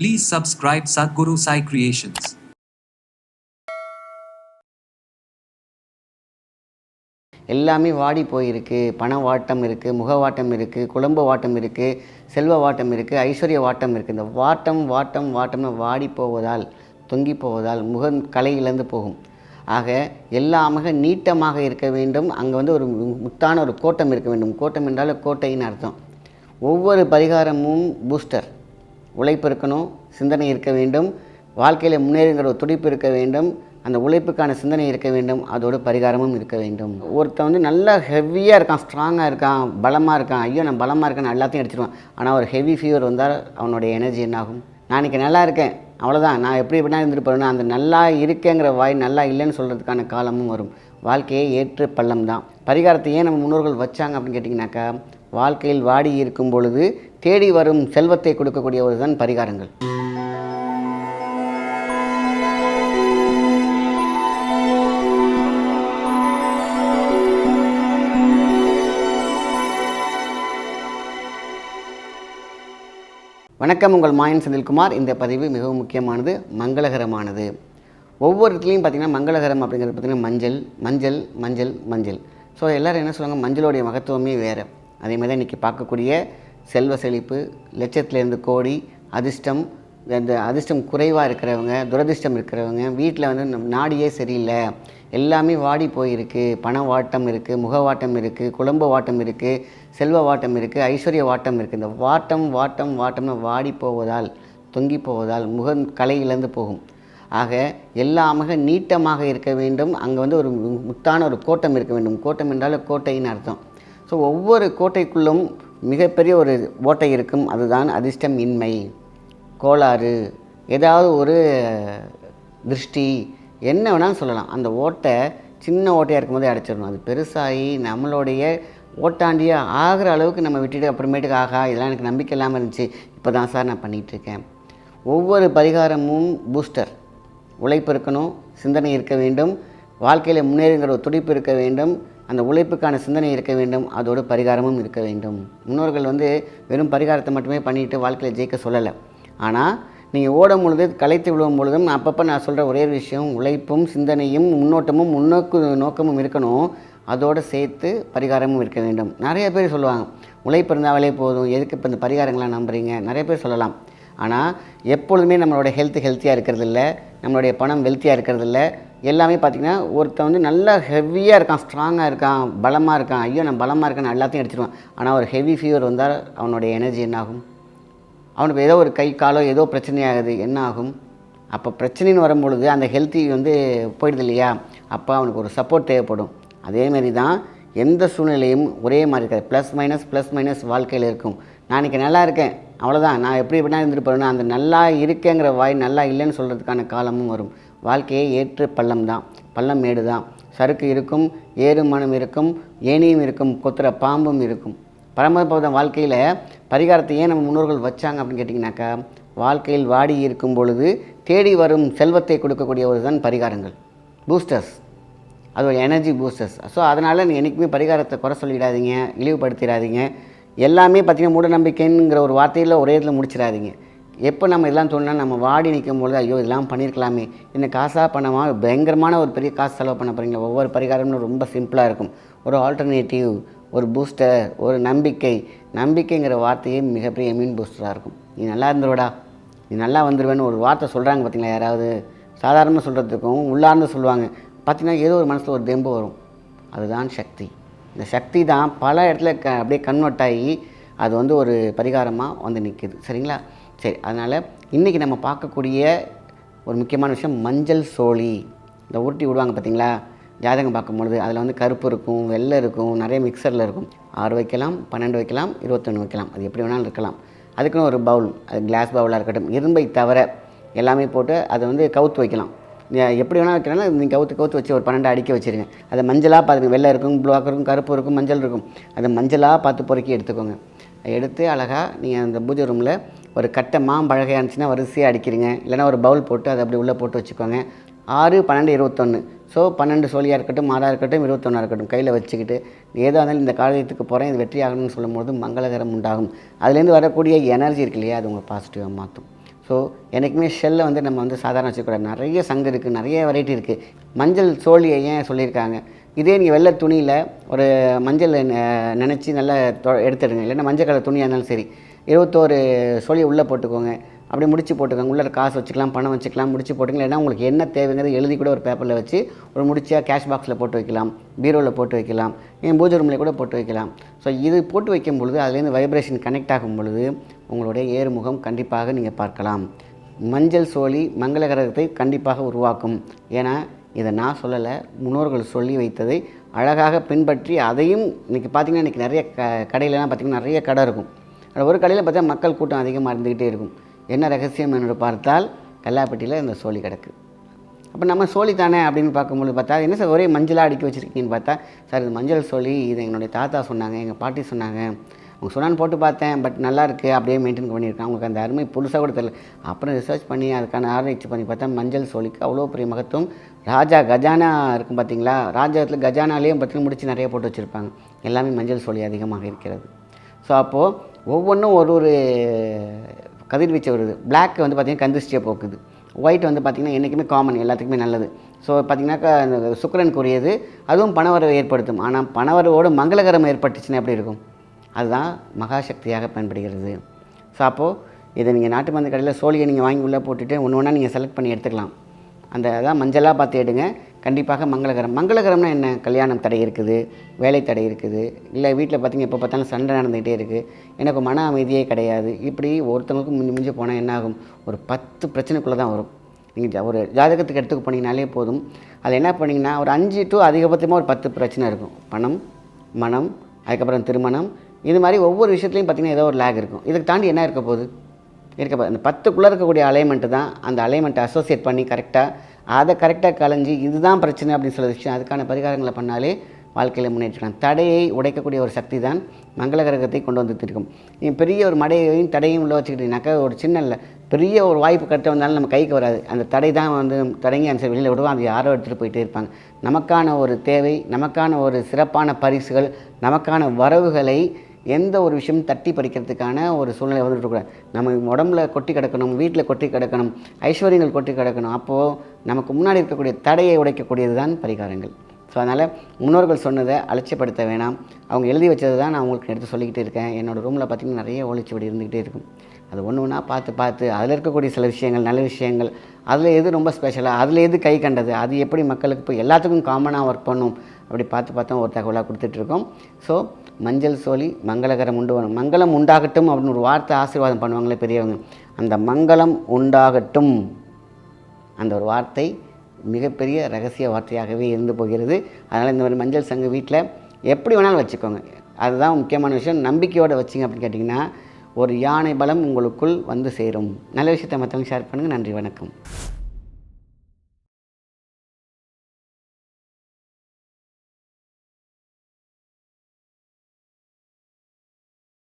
Please subscribe Sadhguru Sai Creations. எல்லாமே வாடி போயிருக்கு. பண வாட்டம் இருக்குது முக வாட்டம் இருக்குது குழம்பு வாட்டம் இருக்குது செல்வ வாட்டம் இருக்குது ஐஸ்வர்ய வாட்டம் இருக்குது இந்த வாட்டம் வாட்டம் வாட்டம்னு வாடி போவதால் தொங்கி போவதால் முகம் கலை இழந்து போகும். ஆக எல்லாமாக நீட்டமாக இருக்க வேண்டும். அங்கே வந்து ஒரு முத்தான ஒரு கோட்டம் இருக்க வேண்டும். கோட்டம் என்றால் கோட்டைன்னு அர்த்தம். ஒவ்வொரு பரிகாரமும் பூஸ்டர் உழைப்பு இருக்கணும் சிந்தனை இருக்க வேண்டும் வாழ்க்கையில் முன்னேறுங்கிற ஒரு துடிப்பு இருக்க வேண்டும் அந்த உழைப்புக்கான சிந்தனை இருக்க வேண்டும் அதோட பரிகாரமும் இருக்க வேண்டும். ஒருத்தன் வந்து நல்லா ஹெவியாக இருக்கான் ஸ்ட்ராங்காக இருக்கான் பலமாக இருக்கான் ஐயோ நான் பலமாக இருக்கேன் எல்லாத்தையும் அடிச்சிருவான். ஆனால் ஒரு ஹெவி ஃபீவர் வந்தால் அவனுடைய எனர்ஜி என்னாகும்? நான் இன்றைக்கி நல்லா இருக்கேன் அவ்வளோதான் நான் எப்படி எப்படினா இருந்துட்டு போகிறேன்னா அந்த நல்லா இருக்கேங்கிற வாய் நல்லா இல்லைன்னு சொல்கிறதுக்கான காலமும் வரும். வாழ்க்கையை ஏற்று பள்ளம் தான். பரிகாரத்தை ஏன் நம்ம முன்னோர்கள் வச்சாங்க அப்படின்னு கேட்டிங்கனாக்கா வாழ்க்கையில் வாடி இருக்கும் பொழுது தேடி வரும் செல்வத்தை கொடுக்கக்கூடியவர் தான் பரிகாரங்கள். வணக்கம் உங்கள் மாயன் செந்தில்குமார். இந்த பதிவு மிகவும் முக்கியமானது மங்களகரமானது. ஒவ்வொரு இடத்துலையும் பார்த்திங்கன்னா மங்களகரம் அப்படிங்கிறது பார்த்திங்கன்னா மஞ்சள் மஞ்சள் மஞ்சள் மஞ்சள். ஸோ எல்லோரும் என்ன சொல்லுவாங்க? மஞ்சளுடைய மகத்துவமே வேறு. அதே மாதிரி தான் இன்றைக்கி பார்க்கக்கூடிய செல்வ செழிப்பு லட்சத்துலேருந்து கோடி அதிர்ஷ்டம் அந்த அதிர்ஷ்டம் குறைவாக இருக்கிறவங்க துரதிர்ஷ்டம் இருக்கிறவங்க வீட்டில் வந்து நாடியே சரியில்லை. எல்லாமே வாடி போயிருக்கு. பண வாட்டம் இருக்குது முக வாட்டம் இருக்குது குழம்பு வாட்டம் இருக்குது செல்வ வாட்டம் இருக்குது ஐஸ்வர்ய வாட்டம் இருக்குது இந்த வாட்டம் வாட்டம் வாட்டம்னு வாடி போவதால் தொங்கி போவதால் முகம் கலை இழந்து போகும். ஆக எல்லாமாக நீட்டமாக இருக்க வேண்டும். அங்கே வந்து ஒரு முத்தான ஒரு கோட்டம் இருக்க வேண்டும். கோட்டம் என்றால் கோட்டைன்னு அர்த்தம். ஸோ ஒவ்வொரு கோட்டைக்குள்ளும் மிகப்பெரிய ஒரு ஓட்டை இருக்கும். அதுதான் அதிர்ஷ்டம் இன்மை கோளாறு. ஏதாவது ஒரு திருஷ்டி என்ன வேணாலும் சொல்லலாம். அந்த ஓட்டை சின்ன ஓட்டையாக இருக்கும்போதே அடைச்சிடணும். அது பெருசாகி நம்மளுடைய ஓட்டாண்டியாக ஆகிற அளவுக்கு நம்ம விட்டுட்டு அப்புறமேட்டுக்கு ஆகா இதெல்லாம் எனக்கு நம்பிக்கை இல்லாமல் இருந்துச்சு. இப்போ தான் சார் நான் பண்ணிகிட்ருக்கேன். ஒவ்வொரு பரிகாரமும் பூஸ்டர். உழைப்பு இருக்கணும் சிந்தனை இருக்க வேண்டும். வாழ்க்கையில் முன்னேறுங்கிற ஒரு துடிப்பு இருக்க வேண்டும். அந்த உழைப்புக்கான சிந்தனை இருக்க வேண்டும் அதோடு பரிகாரமும் இருக்க வேண்டும். முன்னோர்கள் வந்து வெறும் பரிகாரத்தை மட்டுமே பண்ணிட்டு வாழ்க்கையில் ஜெயிக்க சொல்லலை. ஆனால் நீங்கள் ஓடும் பொழுது களைத்து விழுவும் பொழுதும் அப்பப்போ நான் சொல்கிற ஒரே ஒரு விஷயம் உழைப்பும் சிந்தனையும் முன்னோட்டமும் முன்னோக்கு நோக்கமும் இருக்கணும். அதோடு சேர்த்து பரிகாரமும் இருக்க வேண்டும். நிறைய பேர் சொல்லுவாங்க உழைப்பு இருந்தாலே போதும். எதுக்கு இப்போ இந்த பரிகாரங்களாம் நம்புறீங்க? நிறைய பேர் சொல்லலாம். ஆனால் எப்பொழுதுமே நம்மளோட ஹெல்த் ஹெல்த்தியாக இருக்கிறதில்ல நம்மளுடைய பணம் வெல்த்தியாக இருக்கிறதில்ல எல்லாமே பார்த்திங்கன்னா ஒருத்தன் வந்து நல்லா ஹெவியாக இருக்கான் ஸ்ட்ராங்காக இருக்கான் பலமாக இருக்கான். ஐயோ நான் பலமாக இருக்கேன் எல்லாத்தையும் அடிச்சிருவான் ஆனால் ஒரு ஹெவி ஃபீவர் வந்தால் அவனுடைய எனர்ஜி என்னாகும்? அவனுக்கு ஏதோ ஒரு கை காலோ ஏதோ பிரச்சனையாகுது என்ன ஆகும் அப்போ பிரச்சனைன்னு வரும்பொழுது அந்த ஹெல்த்தி வந்து போயிடுது இல்லையா? அப்போ அவனுக்கு ஒரு சப்போர்ட் தேவைப்படும். அதேமாரி தான் எந்த சூழ்நிலையும் ஒரே மாதிரி இருக்காது. ப்ளஸ் மைனஸ் ப்ளஸ் மைனஸ் வாழ்க்கையில் இருக்கும். நான் இன்றைக்கி நல்லா இருக்கேன் அவ்வளோதான் நான் எப்படி எப்படினா இருந்துட்டு போகிறேன்னா அந்த நல்லா இருக்கேங்கிற வாய் நல்லா இல்லைன்னு சொல்கிறதுக்கான காலமும் வரும். வாழ்க்கையை ஏற்று பள்ளம் தான். பள்ளம் மேடு தான் சறுக்கு இருக்கும் ஏறுமணம் இருக்கும் ஏனியும் இருக்கும் கொத்துற பாம்பும் இருக்கும். பரமபத வாழ்க்கையில் பரிகாரத்தை ஏன் நம்ம முன்னோர்கள் வச்சாங்க அப்படின்னு கேட்டிங்கனாக்கா வாழ்க்கையில் வாடி இருக்கும் பொழுது தேடி வரும் செல்வத்தை கொடுக்கக்கூடிய ஒரு தான் பரிகாரங்கள். பூஸ்டர்ஸ் அது ஒரு எனர்ஜி பூஸ்டர்ஸ் ஸோ அதனால் நீங்கள் என்றைக்குமே பரிகாரத்தை குறை சொல்லிடாதீங்க இழிவுபடுத்திடாதீங்க. எல்லாமே பார்த்தீங்கன்னா மூடநம்பிக்கைங்கிற ஒரு வார்த்தையில் ஒரே இதில் முடிச்சிடாதீங்க. எப்போ நம்ம இதெல்லாம் சொன்னால் நம்ம வாடி நிற்கும் பொழுது ஐயோ இதெல்லாம் பண்ணியிருக்கலாமே. என்ன காசாக பண்ணமா பயங்கரமான ஒரு பெரிய காசு செலவு பண்ண போகிறீங்களா ஒவ்வொரு பரிகாரமும் ரொம்ப சிம்பிளாக இருக்கும். ஒரு ஆல்டர்னேட்டிவ் ஒரு பூஸ்டர் ஒரு நம்பிக்கை. நம்பிக்கைங்கிற வார்த்தையே மிகப்பெரிய மீன் பூஸ்டராக இருக்கும். நீ நல்லா இருந்துருவடா. நீ நல்லா வந்துடுவேன்னு ஒரு வார்த்தை சொல்கிறாங்க பார்த்தீங்களா யாராவது? சாதாரணமாக சொல்கிறதுக்கும் உள்ளார்ந்து சொல்லுவாங்க. பார்த்தீங்கன்னா ஏதோ ஒரு மனசில் ஒரு தெம்பு வரும். அதுதான் சக்தி. இந்த சக்தி தான் பல இடத்துல க அப்படியே கன்வெர்ட் ஆகி அது வந்து ஒரு பரிகாரமாக வந்து நிற்குது சரிங்களா? சரி அதனால் இன்றைக்கி நம்ம பார்க்கக்கூடிய ஒரு முக்கியமான விஷயம் மஞ்சள் சோழி இந்த உருட்டி விடுவாங்க பார்த்தீங்களா? ஜாதகம் பார்க்கும்பொழுது அதில் வந்து கருப்பு இருக்கும் வெள்ளை இருக்கும் நிறைய மிக்சரில் இருக்கும். ஆறு வைக்கலாம் பன்னெண்டு வைக்கலாம் இருபத்தொன்று வைக்கலாம். அது எப்படி வேணாலும் இருக்கலாம். அதுக்குன்னு ஒரு பவுல் அது கிளாஸ் பவுலாக இருக்கட்டும். இரும்பை தவிர எல்லாமே போட்டு அதை வந்து கவுத்து வைக்கலாம். எப்படி வேணால் வைக்கலாம் நீங்கள் கவுத்து கவுத்து வச்சு ஒரு பன்னெண்டு அடிக்க வச்சுருங்க. அதை மஞ்சளாக பார்த்து வெள்ளை இருக்கும் ப்ளாக் இருக்கும் கருப்பு இருக்கும் மஞ்சள் இருக்கும். அதை மஞ்சளாக பார்த்து பொறுக்கி எடுத்துக்கோங்க. எடுத்து அழகாக நீங்கள் அந்த பூஜை ரூமில் ஒரு கட்டை மாம்பழகையாக இருந்துச்சுன்னா வரிசையாக அடிக்கிறீங்க. இல்லைன்னா ஒரு பவுல் போட்டு அதை அப்படி உள்ளே போட்டு வச்சுக்கோங்க. ஆறு பன்னெண்டு இருபத்தொன்று ஸோ பன்னெண்டு சோழியாக இருக்கட்டும் ஆறாக இருக்கட்டும் இருபத்தொன்னாக இருக்கட்டும் கையில் வச்சுக்கிட்டு ஏதோ இருந்தாலும் இந்த காரியத்துக்கு போகிறேன் இது வெற்றி ஆகணும்னு சொல்லும்போது மங்களகரம் உண்டாகும். அதுலேருந்து வரக்கூடிய எனர்ஜி இருக்கு இல்லையா அது உங்களை பாசிட்டிவாக மாற்றும். ஸோ எனக்குமே ஷெல்லை வந்து நம்ம வந்து சாதாரண வச்சுக்கூடாது நிறைய சங்கு இருக்குது நிறைய வெரைட்டி இருக்குது மஞ்சள் சோழியை ஏன் சொல்லியிருக்காங்க? இதே நீங்கள் வெள்ளை துணியில் ஒரு மஞ்சள் நினச்சி நல்லா எடுத்துடுங்க. இல்லைன்னா மஞ்சள் கலர் துணியாக இருந்தாலும் சரி. இருபத்தோரு சோழியை உள்ளே போட்டுக்கோங்க. அப்படி முடிச்சு போட்டுக்கோங்க. உள்ளே காசு வச்சுக்கலாம் பணம் வச்சுக்கலாம் முடிச்சு போட்டுக்கலாம் ஏன்னா உங்களுக்கு என்ன தேவைங்கிறது எழுதி கூட ஒரு பேப்பரில் வச்சு ஒரு முடிச்சியாக கேஷ் பாக்ஸில் போட்டு வைக்கலாம். பீரோவில் போட்டு வைக்கலாம். என் பூஜை ரூமில் கூட போட்டு வைக்கலாம். ஸோ இது போட்டு வைக்கும் பொழுது அதுலேருந்து வைப்ரேஷன் கனெக்ட் ஆகும் பொழுது உங்களுடைய ஏறுமுகம் கண்டிப்பாக நீங்கள் பார்க்கலாம். மஞ்சள் சோழி மங்களகரத்தை கண்டிப்பாக உருவாக்கும். ஏன்னா இதை நான் சொல்லலை முன்னோர்கள் சொல்லி வைத்ததை அழகாக பின்பற்றி அதையும் இன்றைக்கி பார்த்தீங்கன்னா இன்றைக்கி நிறைய க கடையிலலாம் பார்த்திங்கன்னா நிறைய கடை இருக்கும். அந்த ஒரு கடையில் பார்த்தா மக்கள் கூட்டம் அதிகமாக இருந்துக்கிட்டே இருக்கும். என்ன ரகசியம் என்று பார்த்தால் கல்லாப்பட்டியில் இந்த சோழி கிடக்கு. அப்போ நம்ம சோழி தானே அப்படின்னு பார்க்கும்போது பார்த்தா என்ன சார் ஒரே மஞ்சளாக அடுக்கி வச்சுருக்கீங்கன்னு பார்த்தா சார் இது மஞ்சள் சோழி இது என்னுடைய தாத்தா சொன்னாங்க எங்கள் பாட்டி சொன்னாங்க. அவங்க சொன்னான்னு போட்டு பார்த்தேன் பட் நல்லா இருக்குது அப்படியே மெயின்டைன் பண்ணியிருக்கேன். அவங்களுக்கு அந்த அருமை புதுசாக கூட தெரியல. அப்புறம் ரிசர்ச் பண்ணி அதுக்கான ஆராய்ச்சி பண்ணி பார்த்தா மஞ்சள் சோழிக்கு அவ்வளோ பெரிய மகத்துவம். ராஜா கஜானா இருக்கும் பார்த்தீங்களா? ராஜாத்தில் கஜானாலேயும் பார்த்தீங்கன்னா முடிச்சு நிறைய போட்டு வச்சுருப்பாங்க. எல்லாமே மஞ்சள் சோழி அதிகமாக இருக்கிறது. ஸோ அப்போது ஒவ்வொன்றும் ஒரு ஒரு கதிர்வீச்சு வருது. பிளாக் வந்து பார்த்திங்கன்னா கந்திஷ்டியை போக்குது. ஒயிட் வந்து பார்த்திங்கன்னா என்றைக்குமே காமன் எல்லாத்துக்குமே நல்லது. ஸோ பார்த்திங்கனாக்கா அந்த சுக்கரனுக்குரியது அதுவும் பணவரவை ஏற்படுத்தும். ஆனால் பணவரவோடு மங்களகரம் ஏற்பட்டுச்சுன்னா எப்படி இருக்கும்? அதுதான் மகாசக்தியாக பயன்படுகிறது. ஸோ அப்போது இதை நீங்கள் நாட்டு மருந்து கடையில் சோழியை நீங்கள் வாங்கி உள்ளே போட்டுட்டு ஒன்று ஒன்றா நீங்கள் செலக்ட் பண்ணி எடுத்துக்கலாம். அந்த அதான் மஞ்சளாக பார்த்து எடுங்க. கண்டிப்பாக மங்களகரம். மங்களகரம்னா என்ன? கல்யாணம் தடை இருக்குது வேலை தடை இருக்குது இல்லை வீட்டில் பார்த்திங்க எப்போ பார்த்தாலும் சண்டை நடந்துகிட்டே இருக்குது. எனக்கு மன அமைதியே கிடையாது. இப்படி ஒருத்தவங்களுக்கும் மிஞ்சி மிஞ்சி போனால் என்ன ஆகும் ஒரு பத்து பிரச்சனைக்குள்ளே தான் வரும். நீங்கள் ஒரு ஜாதகத்துக்கு எடுத்துக்க போனீங்கனாலே போதும். அதில் என்ன பண்ணிங்கன்னா ஒரு அஞ்சு டு அதிகபட்சமாக ஒரு பத்து பிரச்சனை இருக்கும். பணம் மனம் அதுக்கப்புறம் திருமணம். இது மாதிரி ஒவ்வொரு விஷயத்துலையும் பார்த்திங்கன்னா ஏதோ ஒரு லேக் இருக்கும். இதுக்கு தாண்டி என்ன இருக்க போகுது? இருக்க அந்த பத்துக்குள்ளே இருக்கக்கூடிய அலைன்மெண்ட்டு தான் அந்த அலைன்மெண்ட்டை அசோசியேட் பண்ணி கரெக்டாக அதை கரெக்டாக கலைஞ்சு இதுதான் பிரச்சனை அப்படின்னு சொல்ல விஷயம் அதுக்கான பரிகாரங்களை பண்ணாலே வாழ்க்கையில் முன்னேற்றிக்கலாம் தடையை உடைக்கக்கூடிய ஒரு சக்தி தான் மங்கள கிரகத்தை கொண்டு வந்து இருக்கும் நீ பெரிய ஒரு மடையையும் தடையும் உள்ள வச்சுக்கிட்டீங்கன்னாக்கா ஒரு சின்ன இல்லை பெரிய ஒரு வாய்ப்பு கட்ட வந்தாலும் நம்ம கைக்கு வராது. அந்த தடை தான் வந்து தடங்கி அந்த வெளியில் விடுவோம் அது யாரோ எடுத்துகிட்டு போயிட்டே இருப்பாங்க. நமக்கான ஒரு தேவை நமக்கான ஒரு சிறப்பான பரிசுகள் நமக்கான வரவுகளை எந்த ஒரு விஷயம் தட்டி பறிக்கிறதுக்கான ஒரு சூழ்நிலை வந்துட்டுருக்கூடாது நம்ம உடம்புல கொட்டி கிடக்கணும் வீட்டில் கொட்டி கிடக்கணும் ஐஸ்வர்யங்கள் கொட்டி கிடக்கணும் அப்போது நமக்கு முன்னாடி இருக்கக்கூடிய தடையை உடைக்கக்கூடியது தான் பரிகாரங்கள். ஸோ அதனால் முன்னோர்கள் சொன்னதை அலட்சியப்படுத்த வேணாம். அவங்க எழுதி வச்சது தான் நான் உங்களுக்கு எடுத்து சொல்லிக்கிட்டே இருக்கேன். என்னோடய ரூமில் பார்த்திங்கன்னா நிறைய ஓலைச்சுவடி இருந்துக்கிட்டே இருக்கும். அது ஒன்று ஒன்றா பார்த்து பார்த்து அதில் இருக்கக்கூடிய சில விஷயங்கள் நல்ல விஷயங்கள் அதில் எது ரொம்ப ஸ்பெஷலாக அதில் எது கை கண்டது அது எப்படி மக்களுக்கு இப்போ எல்லாத்துக்கும் காமனாக ஒர்க் பண்ணும் அப்படி பார்த்து பார்த்தா ஒரு தகவலாக கொடுத்துட்ருக்கோம் ஸோ மஞ்சள் சோழி மங்களகரம் உண்டு. மங்களம் உண்டாகட்டும் அப்படின்னு ஒரு வார்த்தை ஆசீர்வாதம் பண்ணுவாங்களே பெரியவங்க. அந்த மங்களம் உண்டாகட்டும் அந்த ஒரு வார்த்தை மிகப்பெரிய ரகசிய வார்த்தையாகவே இருந்து போகிறது. அதனால் இந்த மாதிரி மஞ்சள் சங்கு வீட்டில் எப்படி வேணாலும் வச்சுக்கோங்க. அதுதான் முக்கியமான விஷயம். நம்பிக்கையோடு வச்சிங்க அப்படின்னு கேட்டிங்கன்னா ஒரு யானை பலம் உங்களுக்குள் வந்து சேரும். நல்ல விஷயத்தை மற்றவங்க ஷேர் பண்ணுங்கள் நன்றி வணக்கம்.